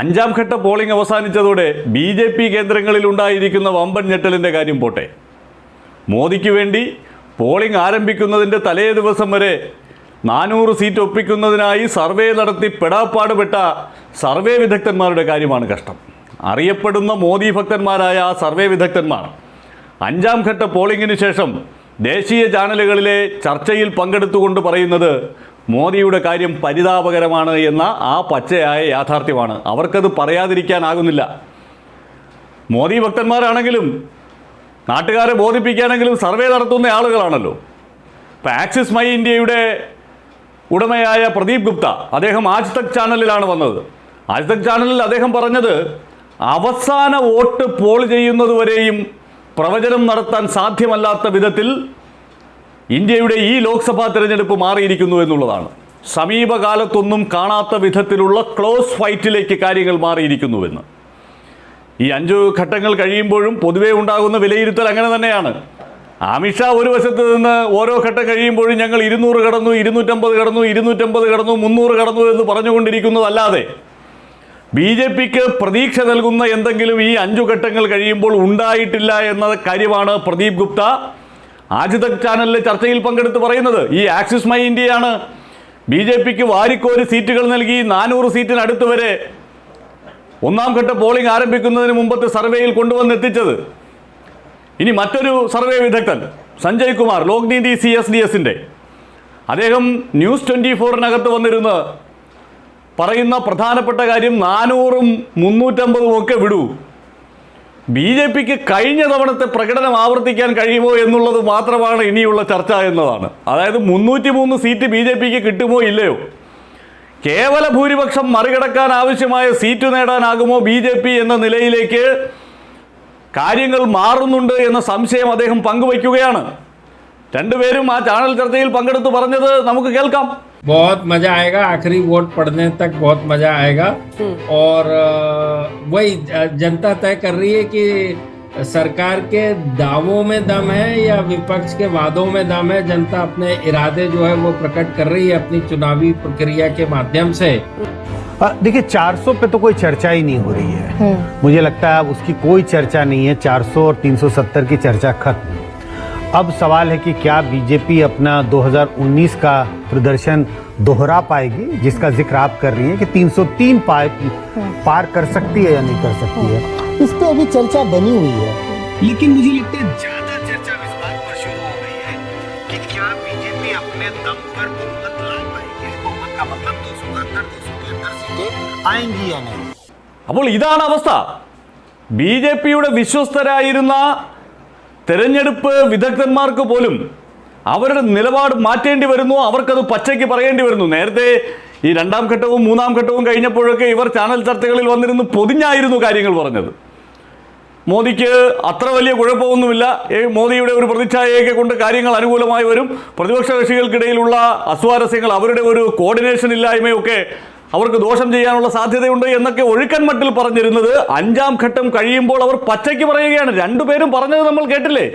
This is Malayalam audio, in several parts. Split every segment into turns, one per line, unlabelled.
അഞ്ചാം ഘട്ട പോളിംഗ് അവസാനിച്ചതോടെ ബി ജെ പി കേന്ദ്രങ്ങളിൽ ഉണ്ടായിരിക്കുന്ന വമ്പൻ ഞെട്ടലിന്റെ കാര്യം പോട്ടെ. മോദിക്ക് വേണ്ടി പോളിംഗ് ആരംഭിക്കുന്നതിന്റെ തലേ ദിവസം വരെ നാനൂറ് സീറ്റ് ഒപ്പിക്കുന്നതിനായി സർവേ നടത്തി പെടാപ്പാടുപെട്ട സർവേ വിദഗ്ധന്മാരുടെ കാര്യമാണ് കഷ്ടം. അറിയപ്പെടുന്ന മോദി ഭക്തന്മാരായ ആ സർവേ വിദഗ്ധന്മാർ. അഞ്ചാം ഘട്ട പോളിംഗിന് ശേഷം ദേശീയ ചാനലുകളിലെ ചർച്ചയിൽ പങ്കെടുത്തുകൊണ്ട് പറയുന്നത് മോദിയുടെ കാര്യം പരിതാപകരമാണ് എന്ന ആ പച്ചയായ യാഥാർത്ഥ്യമാണ്. അവർക്കത് പറയാതിരിക്കാനാകുന്നില്ല. മോദി ഭക്തന്മാരാണെങ്കിലും നാട്ടുകാരെ ബോധിപ്പിക്കാനെങ്കിലും സർവേ നടത്തുന്ന ആളുകളാണല്ലോ. ഇപ്പം ആക്സിസ് മൈ ഇന്ത്യയുടെ ഉടമയായ പ്രദീപ് ഗുപ്ത അദ്ദേഹം ആജ് തക് ചാനലിലാണ് വന്നത്. ആജ് തക് ചാനലിൽ അദ്ദേഹം പറഞ്ഞത് അവസാന വോട്ട് പോൾ ചെയ്യുന്നതുവരെയും പ്രവചനം നടത്താൻ സാധ്യമല്ലാത്ത വിധത്തിൽ ഇന്ത്യയുടെ ഈ ലോക്സഭാ തിരഞ്ഞെടുപ്പ് മാറിയിരിക്കുന്നു എന്നുള്ളതാണ്. സമീപകാലത്തൊന്നും കാണാത്ത വിധത്തിലുള്ള ക്ലോസ് ഫൈറ്റിലേക്ക് കാര്യങ്ങൾ മാറിയിരിക്കുന്നുവെന്ന്. ഈ അഞ്ച് ഘട്ടങ്ങൾ കഴിയുമ്പോഴും പൊതുവെ ഉണ്ടാകുന്ന വിലയിരുത്തൽ അങ്ങനെ തന്നെയാണ്. അമിത്ഷാ ഒരു വശത്ത് നിന്ന് ഓരോ ഘട്ടം കഴിയുമ്പോഴും ഞങ്ങൾ ഇരുന്നൂറ് കടന്നു ഇരുന്നൂറ്റമ്പത് കടന്നു ഇരുന്നൂറ്റമ്പത് കടന്നു മുന്നൂറ് കടന്നു എന്ന് പറഞ്ഞുകൊണ്ടിരിക്കുന്നതല്ലാതെ ബി ജെ പിക്ക് പ്രതീക്ഷ നൽകുന്ന എന്തെങ്കിലും ഈ അഞ്ചു ഘട്ടങ്ങൾ കഴിയുമ്പോൾ ഉണ്ടായിട്ടില്ല എന്ന കാര്യമാണ് പ്രദീപ് ഗുപ്ത ആജ് തക് ചാനലിലെ ചർച്ചയിൽ പങ്കെടുത്ത് പറയുന്നത് ഈ ആക്സിസ് മൈ ഇന്ത്യയാണ്. ബി ജെ പിക്ക് വാരിക്കോരി സീറ്റുകൾ നൽകി നാനൂറ് സീറ്റിനടുത്ത് വരെ ഒന്നാം ഘട്ട പോളിംഗ് ആരംഭിക്കുന്നതിന് മുമ്പത്തെ സർവേയിൽ കൊണ്ടുവന്നെത്തിച്ചത്. ഇനി മറ്റൊരു സർവേ വിദഗ്ധൻ Sanjay Kumar Lokniti C S D എസിന്റെ അദ്ദേഹം ന്യൂസ് ട്വന്റി ഫോറിനകത്ത് വന്നിരുന്ന് പറയുന്ന പ്രധാനപ്പെട്ട കാര്യം നാനൂറും മുന്നൂറ്റമ്പതും ഒക്കെ വിടൂ. ബി ജെ പിക്ക് കഴിഞ്ഞ തവണത്തെ പ്രകടനം ആവർത്തിക്കാൻ കഴിയുമോ എന്നുള്ളത് മാത്രമാണ് ഇനിയുള്ള ചർച്ച എന്നതാണ്. അതായത് മുന്നൂറ്റി മൂന്ന് സീറ്റ് ബി ജെ പിക്ക് കിട്ടുമോ ഇല്ലയോ? കേവല ഭൂരിപക്ഷം മറികടക്കാൻ ആവശ്യമായ സീറ്റ് നേടാനാകുമോ ബി ജെ പി എന്ന നിലയിലേക്ക് കാര്യങ്ങൾ മാറുന്നുണ്ട് എന്ന സംശയം അദ്ദേഹം പങ്കുവയ്ക്കുകയാണ്. രണ്ടുപേരും ആ ചാനൽ ചർച്ചയിൽ പങ്കെടുത്ത് പറഞ്ഞത് നമുക്ക് കേൾക്കാം.
बहुत मज़ा आएगा आखिरी वोट पड़ने तक बहुत मज़ा आएगा। और वही जनता तय कर रही है कि सरकार के दावों में दम है या विपक्ष के वादों में दम है? जनता अपने इरादे जो है वो प्रकट कर रही है अपनी चुनावी प्रक्रिया के माध्यम से।
देखिए 400 पे तो कोई चर्चा ही नहीं हो रही है। मुझे लगता है अब उसकी कोई चर्चा नहीं है। 400 और 370 की चर्चा खत्म। अब सवाल है कि क्या बीजेपी अपना 2019 का प्रदर्शन दोहरा पाएगी जिसका जिक्र आप कर रही हैं कि 303 पार पार कर सकती है या नहीं कर सकती है इस पे अभी चर्चा बनी हुई है लेकिन मुझे लगता है ज्यादा चर्चा इस बात पर शुरू हो गई है कि क्या बीजेपी अपने दम पर बहुमत ला पाएगी बहुमत का मतलब दो सौ बहत्तर दो सौ तिहत्तर सीटें आएंगी या नहीं
അപ്പോൾ ഇതാണ് അവസ്ഥ ബി ജെ പിയുടെ വിശ്വസ്തരായിരുന്ന തെരഞ്ഞെടുപ്പ് വിദഗ്ധന്മാർക്ക് പോലും അവരുടെ നിലപാട് മാറ്റേണ്ടി വരുന്നു. അവർക്കത് പച്ചയ്ക്ക് പറയേണ്ടി വരുന്നു. നേരത്തെ ഈ രണ്ടാം ഘട്ടവും മൂന്നാം ഘട്ടവും കഴിഞ്ഞപ്പോഴൊക്കെ ഇവർ ചാനൽ ചർച്ചകളിൽ വന്നിരുന്നു പൊതിഞ്ഞായിരുന്നു കാര്യങ്ങൾ പറഞ്ഞത്. മോദിക്ക് അത്ര വലിയ കുഴപ്പമൊന്നുമില്ല. മോദിയുടെ ഒരു പ്രതിച്ഛായയൊക്കെ കൊണ്ട് കാര്യങ്ങൾ അനുകൂലമായി വരും. പ്രതിപക്ഷ കക്ഷികൾക്കിടയിലുള്ള അസ്വാരസ്യങ്ങൾ അവരുടെ ഒരു കോർഡിനേഷൻ ഇല്ലായ്മയൊക്കെ അവർക്ക് ദോഷം ചെയ്യാനുള്ള സാധ്യതയുണ്ട് എന്നൊക്കെ ഒഴുക്കൻ മട്ടിൽ പറഞ്ഞിരുന്നത് അഞ്ചാം ഘട്ടം കഴിയുമ്പോൾ അവർ പച്ചയ്ക്ക് പറയുകയാണ്. രണ്ടുപേരും പറഞ്ഞത് നമ്മൾ കേട്ടില്ലേ?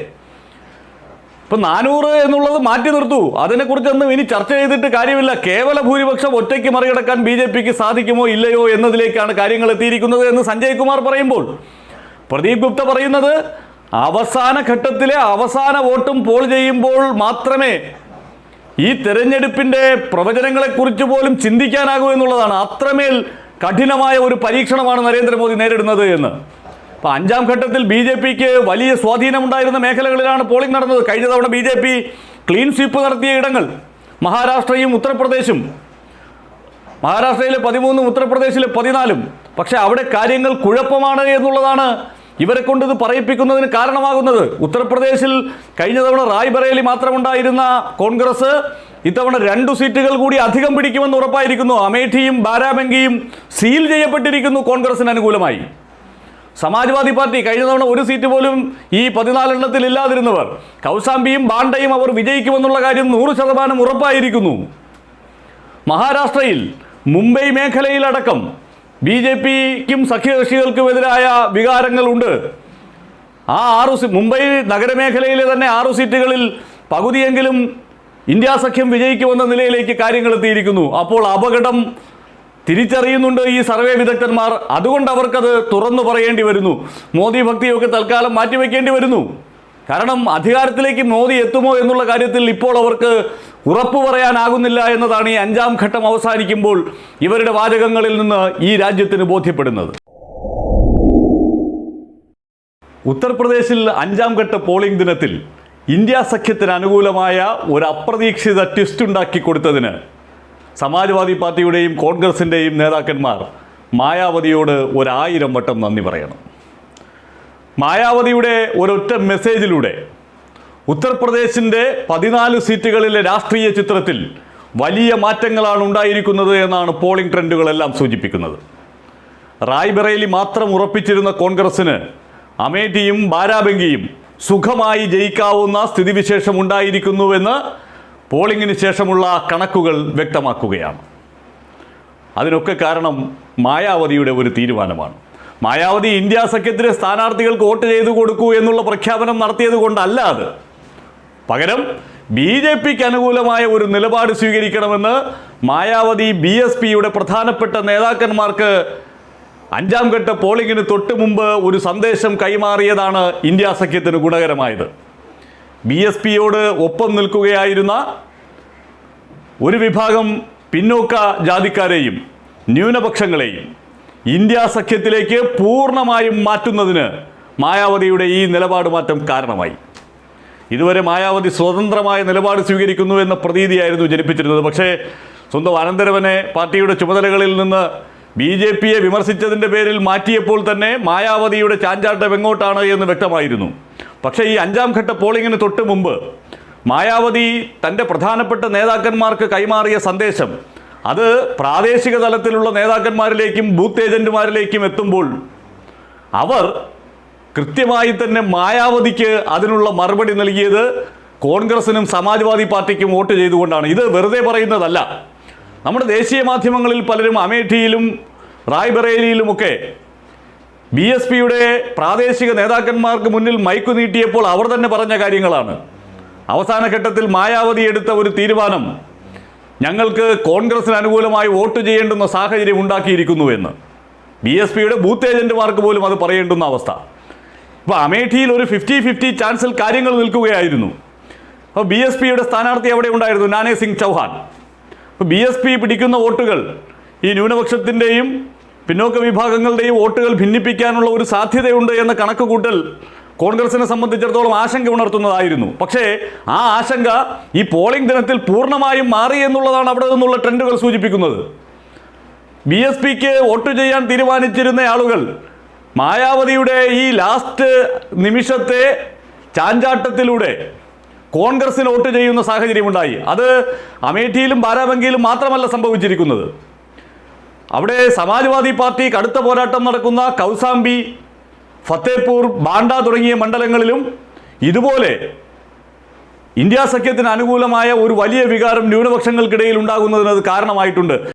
ഇപ്പൊ നാനൂറ് എന്നുള്ളത് മാറ്റി നിർത്തൂ. അതിനെക്കുറിച്ചൊന്നും ഇനി ചർച്ച ചെയ്തിട്ട് കാര്യമില്ല. കേവല ഭൂരിപക്ഷം ഒറ്റയ്ക്ക് മറികടക്കാൻ ബി ജെ പിക്ക് സാധിക്കുമോ ഇല്ലയോ എന്നതിലേക്കാണ് കാര്യങ്ങൾ എത്തിയിരിക്കുന്നത് എന്ന് സഞ്ജയ് കുമാർ പറയുമ്പോൾ. പ്രദീപ് ഗുപ്ത പറയുന്നത് അവസാന ഘട്ടത്തിലെ അവസാന വോട്ടും പോൾ ചെയ്യുമ്പോൾ മാത്രമേ ഈ തെരഞ്ഞെടുപ്പിന്റെ പ്രവചനങ്ങളെക്കുറിച്ച് പോലും ചിന്തിക്കാനാകും എന്നുള്ളതാണ് അത്രമേൽ കഠിനമായ ഒരു പരീക്ഷണമാണ് നരേന്ദ്രമോദി നേരിടുന്നത് എന്ന്. അപ്പോൾ അഞ്ചാം ഘട്ടത്തിൽ ബി ജെ പിക്ക് വലിയ സ്വാധീനമുണ്ടായിരുന്ന മേഖലകളിലാണ് പോളിംഗ് നടന്നത്. കഴിഞ്ഞ തവണ B J P clean sweep നടത്തിയ ഇടങ്ങൾ മഹാരാഷ്ട്രയും ഉത്തർപ്രദേശും. മഹാരാഷ്ട്രയിലെ പതിമൂന്നും ഉത്തർപ്രദേശിലെ പതിനാലും. പക്ഷേ അവിടെ കാര്യങ്ങൾ കുഴപ്പമാണ് എന്നുള്ളതാണ് ഇവരെ കൊണ്ട് ഇത് പറയിപ്പിക്കുന്നതിന് കാരണമാകുന്നത് ഉത്തർപ്രദേശിൽ കഴിഞ്ഞ തവണ റായ്ബറേലി മാത്രമുണ്ടായിരുന്ന കോൺഗ്രസ് ഇത്തവണ രണ്ടു സീറ്റുകൾ കൂടി അധികം പിടിക്കുമെന്ന് ഉറപ്പായിരിക്കുന്നു. അമേഠിയും ബാരാബങ്കിയും സീൽ ചെയ്യപ്പെട്ടിരിക്കുന്നു കോൺഗ്രസിന് അനുകൂലമായി. സമാജ്വാദി പാർട്ടി കഴിഞ്ഞ തവണ ഒരു സീറ്റ് പോലും ഈ പതിനാലെണ്ണത്തിൽ ഇല്ലാതിരുന്നവർ കൗസാംബിയും ബാണ്ടയും അവർ വിജയിക്കുമെന്നുള്ള കാര്യം നൂറ് ശതമാനം ഉറപ്പായിരിക്കുന്നു. മഹാരാഷ്ട്രയിൽ മുംബൈ മേഖലയിലടക്കം ബി ജെ പിക്കും സഖ്യകക്ഷികൾക്കുമെതിരായ വികാരങ്ങളുണ്ട്. ആ ആറു മുംബൈ നഗരമേഖലയിലെ തന്നെ ആറു സീറ്റുകളിൽ പകുതിയെങ്കിലും ഇന്ത്യ സഖ്യം വിജയിക്കുമെന്ന നിലയിലേക്ക് കാര്യങ്ങൾ എത്തിയിരിക്കുന്നു. അപ്പോൾ അപകടം തിരിച്ചറിയുന്നുണ്ട് ഈ സർവേ വിദഗ്ധന്മാർ. അതുകൊണ്ട് അവർക്കത് തുറന്നു പറയേണ്ടി വരുന്നു. മോദി ഭക്തിയൊക്കെ തൽക്കാലം മാറ്റിവെക്കേണ്ടി വരുന്നു. കാരണം അധികാരത്തിലേക്ക് മോദി എത്തുമോ എന്നുള്ള കാര്യത്തിൽ ഇപ്പോൾ അവർക്ക് ഉറപ്പു പറയാനാകുന്നില്ല എന്നതാണ് ഈ അഞ്ചാം ഘട്ടം അവസാനിക്കുമ്പോൾ ഇവരുടെ വാചകങ്ങളിൽ നിന്ന് ഈ രാജ്യത്തിന് ബോധ്യപ്പെടുന്നത്. ഉത്തർപ്രദേശിൽ അഞ്ചാം ഘട്ട പോളിംഗ് ദിനത്തിൽ ഇന്ത്യ സഖ്യത്തിന് അനുകൂലമായ ഒരു അപ്രതീക്ഷിത ട്വിസ്റ്റ് ഉണ്ടാക്കി കൊടുത്തതിന് സമാജ്വാദി പാർട്ടിയുടെയും കോൺഗ്രസിന്റെയും നേതാക്കന്മാർ മായാവതിയോട് ഒരായിരം വട്ടം നന്ദി പറയണം. മായാവതിയുടെ ഒരൊറ്റ മെസ്സേജിലൂടെ ഉത്തർപ്രദേശിന്റെ പതിനാല് സീറ്റുകളിലെ രാഷ്ട്രീയ ചിത്രത്തിൽ വലിയ മാറ്റങ്ങളാണ് ഉണ്ടായിരിക്കുന്നത് എന്നാണ് പോളിംഗ് ട്രെൻഡുകളെല്ലാം സൂചിപ്പിക്കുന്നത്. റായ്ബറേലി മാത്രം ഉറപ്പിച്ചിരുന്ന കോൺഗ്രസിന് അമേഠിയും ബാരാബങ്കിയും സുഖമായി ജയിക്കാവുന്ന സ്ഥിതിവിശേഷം ഉണ്ടായിരിക്കുന്നുവെന്ന് പോളിംഗിന് ശേഷമുള്ള കണക്കുകൾ വ്യക്തമാക്കുകയാണ്. അതിനൊക്കെ കാരണം മായാവതിയുടെ ഒരു തീരുമാനമാണ്. മായാവതി ഇന്ത്യ സഖ്യത്തിലെ സ്ഥാനാർത്ഥികൾക്ക് വോട്ട് ചെയ്തു കൊടുക്കൂ എന്നുള്ള പ്രഖ്യാപനം നടത്തിയത് കൊണ്ടല്ല അത്. പകരം ബി ജെ പിക്ക് അനുകൂലമായ ഒരു നിലപാട് സ്വീകരിക്കണമെന്ന് മായാവതി ബി എസ് പിയുടെ പ്രധാനപ്പെട്ട നേതാക്കന്മാർക്ക് അഞ്ചാം ഘട്ട പോളിംഗിന് തൊട്ട് മുമ്പ് ഒരു സന്ദേശം കൈമാറിയതാണ് ഇന്ത്യ സഖ്യത്തിന് ഗുണകരമായത്. ബി എസ് പിയോട് ഒപ്പം നിൽക്കുകയായിരുന്ന ഒരു വിഭാഗം പിന്നോക്ക ജാതിക്കാരെയും ന്യൂനപക്ഷങ്ങളെയും ഇന്ത്യ സഖ്യത്തിലേക്ക് പൂർണമായും മാറ്റുന്നതിന് മായാവതിയുടെ ഈ നിലപാട് മാറ്റം കാരണമായി. ഇതുവരെ മായാവതി സ്വതന്ത്രമായ നിലപാട് സ്വീകരിക്കുന്നു എന്ന പ്രതീതിയായിരുന്നു ജനിപ്പിച്ചിരുന്നത്. പക്ഷേ സ്വന്തം അനന്തരവനെ പാർട്ടിയുടെ ചുമതലകളിൽ നിന്ന് ബി ജെ പിയെ വിമർശിച്ചതിന്റെ പേരിൽ മാറ്റിയപ്പോൾ തന്നെ മായാവതിയുടെ ചാഞ്ചാട്ടം എങ്ങോട്ടാണ് എന്ന് വ്യക്തമായിരുന്നു. പക്ഷേ ഈ അഞ്ചാം ഘട്ട പോളിംഗിന് തൊട്ട് മുമ്പ് മായാവതി തന്റെ പ്രധാനപ്പെട്ട നേതാക്കന്മാർക്ക് കൈമാറിയ സന്ദേശം അത് പ്രാദേശിക തലത്തിലുള്ള നേതാക്കന്മാരിലേക്കും ബൂത്ത് ഏജന്റുമാരിലേക്കും എത്തുമ്പോൾ അവർ കൃത്യമായി തന്നെ മായാവതിക്ക് അതിനുള്ള മറുപടി നൽകിയത് കോൺഗ്രസിനും സമാജ്വാദി പാർട്ടിക്കും വോട്ട് ചെയ്തുകൊണ്ടാണ്. ഇത് വെറുതെ പറയുന്നതല്ല. നമ്മുടെ ദേശീയ മാധ്യമങ്ങളിൽ പലരും അമേഠിയിലും റായ്ബറേലിയിലുമൊക്കെ ബി എസ് പിയുടെ പ്രാദേശിക നേതാക്കന്മാർക്ക് മുന്നിൽ മൈക്കു നീട്ടിയപ്പോൾ അവർ തന്നെ പറഞ്ഞ കാര്യങ്ങളാണ്. അവസാന ഘട്ടത്തിൽ മായാവതി എടുത്ത ഒരു തീരുമാനം ഞങ്ങൾക്ക് കോൺഗ്രസിന് അനുകൂലമായി വോട്ട് ചെയ്യേണ്ടുന്ന സാഹചര്യം ഉണ്ടാക്കിയിരിക്കുന്നു എന്ന്. ബി എസ് പിയുടെ ബൂത്ത് ഏജന്റുമാർക്ക് പോലും അത് പറയേണ്ടുന്ന അവസ്ഥ. ഇപ്പോൾ അമേഠിയിൽ ഒരു ഫിഫ്റ്റി ഫിഫ്റ്റി ചാൻസിൽ കാര്യങ്ങൾ നിൽക്കുകയായിരുന്നു. അപ്പോൾ ബി എസ് പിയുടെ സ്ഥാനാർത്ഥി അവിടെ ഉണ്ടായിരുന്നു? നാനേ സിംഗ് ചൗഹാൻ. അപ്പോൾ ബി എസ് പി പിടിക്കുന്ന വോട്ടുകൾ ഈ ന്യൂനപക്ഷത്തിന്റെയും പിന്നോക്ക വിഭാഗങ്ങളുടെയും വോട്ടുകൾ ഭിന്നിപ്പിക്കാനുള്ള ഒരു സാധ്യതയുണ്ട് എന്ന കണക്ക് കൂട്ടൽ കോൺഗ്രസിനെ സംബന്ധിച്ചിടത്തോളം ആശങ്ക ഉണർത്തുന്നതായിരുന്നു. പക്ഷേ ആ ആശങ്ക ഈ പോളിംഗ് ദിനത്തിൽ പൂർണമായും മാറി എന്നുള്ളതാണ് അവിടെ നിന്നുള്ള ട്രെൻഡുകൾ സൂചിപ്പിക്കുന്നത്. ബി എസ് പിക്ക് വോട്ട് ചെയ്യാൻ തീരുമാനിച്ചിരുന്ന ആളുകൾ മായാവതിയുടെ ഈ ലാസ്റ്റ് നിമിഷത്തെ ചാഞ്ചാട്ടത്തിലൂടെ കോൺഗ്രസിന് വോട്ട് ചെയ്യുന്ന സാഹചര്യമുണ്ടായി. അത് അമേഠിയിലും ബാരാബങ്കിയിലും മാത്രമല്ല സംഭവിച്ചിരിക്കുന്നത്. അവിടെ സമാജ്വാദി പാർട്ടി കടുത്ത പോരാട്ടം നടക്കുന്ന കൗസാംബി ഫത്തേപൂർ ബാണ്ട തുടങ്ങിയ മണ്ഡലങ്ങളിലും ഇതുപോലെ ഇന്ത്യ സഖ്യത്തിന് അനുകൂലമായ ഒരു വലിയ വികാരം ന്യൂനപക്ഷങ്ങൾക്കിടയിൽ ഉണ്ടാകുന്നതിന് അത് കാരണമായിട്ടുണ്ട്.